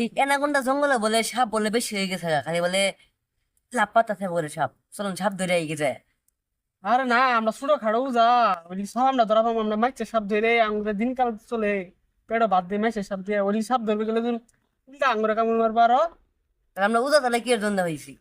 এই এনাকোন্ডা জঙ্গলে বলে সাপ বলে বেশি হয়ে গেছে খালি বলে লাভ পাতাতে বলে সাপ। চলুন সাপ ধরে এই গেছে আরে না আমরা ছোট খাড়ো যা ওই সব আমরা ধরা পাবো আমরা মাইছে সাপ ধরে আঙ্গুরে দিনকাল চলে পেড়ো বাদ দিয়ে মাইছে সাপ দিয়ে ওই সাপ ধরবে গেলে উল্টা আঙ্গুরে কামড় মারবো আরও। আর আমরা উদা তাহলে কি এর জন্য হয়েছি?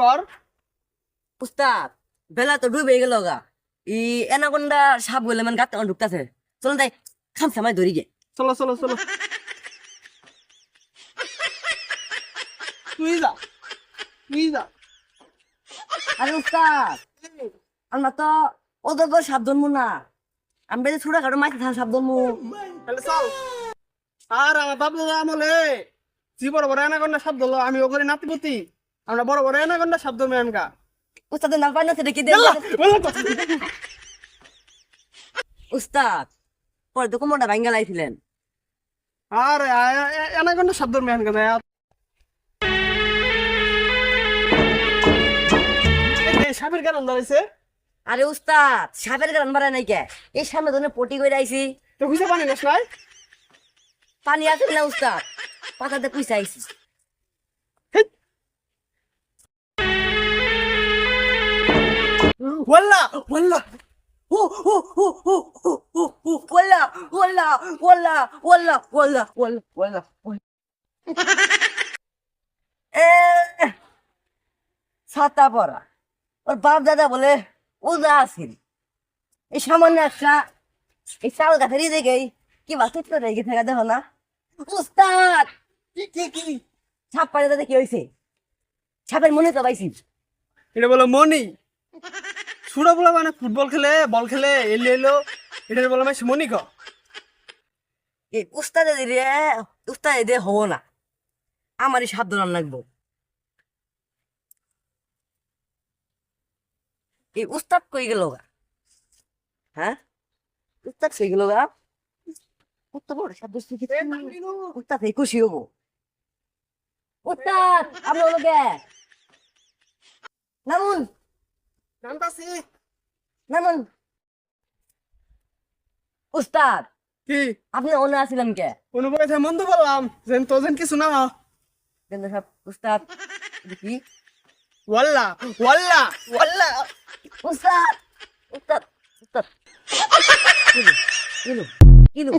কর। উস্তাদ বেলা তো ডুবে গেল গা। ই এনাকোন্ডা সাপ বলে মানে গাতে ঢুকতেছে। চলুন তাই খামছে আমায় ধরি গে। চলো চলো চলো। তুই যা তুই যা। আরে উস্তাদ আমরা তো ওদের তো সাপ ধরবো না। আমি বেশি ছোট খাটো মাছ সাপ তাহলে চল। আর আমার দাদা আমলে জি বড় এনাগন্ডা শব্দ হলো আমি ওখানে নাতিপতি আমরা বড় বড় এনাগন্ডা শব্দ মেনকা উস্তাদের নাম পাই না সেটা কি উস্তাদ পরে তো কোমরটা ভাঙ্গা লাইছিলেন। আর এনাগন্ডা শব্দ মেনকা যায় সাপের কারণ দাঁড়াইছে আরে উস্তাদ সাপের গান বাড়ায় নাই কে? এই সামনে ধরে পটি করে আইছি। তো খুঁজে পানি নাই পানি আছে না উস্তাদ? পাতাতে পুইসা আইছি। ওয়াল্লা ওয়াল্লা ও ও ও ও ও ও ও ওলা ওলা ওলা ওলা ওলা ওলা এ ছাতা পরা। ওর বাপ দাদা বলে উদা আছিল এই সামান্য একটা, এই চাল গাছেরই দেখে কি বাসিত করে রেখে থাকা দেখো না। উস্তাদ, কি কি ছাপ পাড়ে দাদা কি হয়েছে ছাপের মনে তো পাইছি। এটা বলো মনি? ছোট বলে মানে ফুটবল খেলে, বল খেলে, এলো এলো। এটা বলে মানে মনি ক। এই উস্তাদে হব না। আমারই সাবধান লাগবো। এই উস্তাদ কই গেল গা? হ্যাঁ? উস্তাদ কই গেল গা? কত বড় শব্দ শিখেছি উস্তাদ এই খুশি হব। উস্তাদ, আমরা নামুন। জানতাছি মামুন উস্তাদ কি আপনি ওনে আছিলেন কে কোন বয়সে মন্দ বললাম যেন তোজন কিছু না কিন্তু সব উস্তাদ কি ওয়াল্লা ওয়াল্লা ওয়াল্লা উস্তাদ উস্তাদ উস্তাদ ইলু ইলু ইলু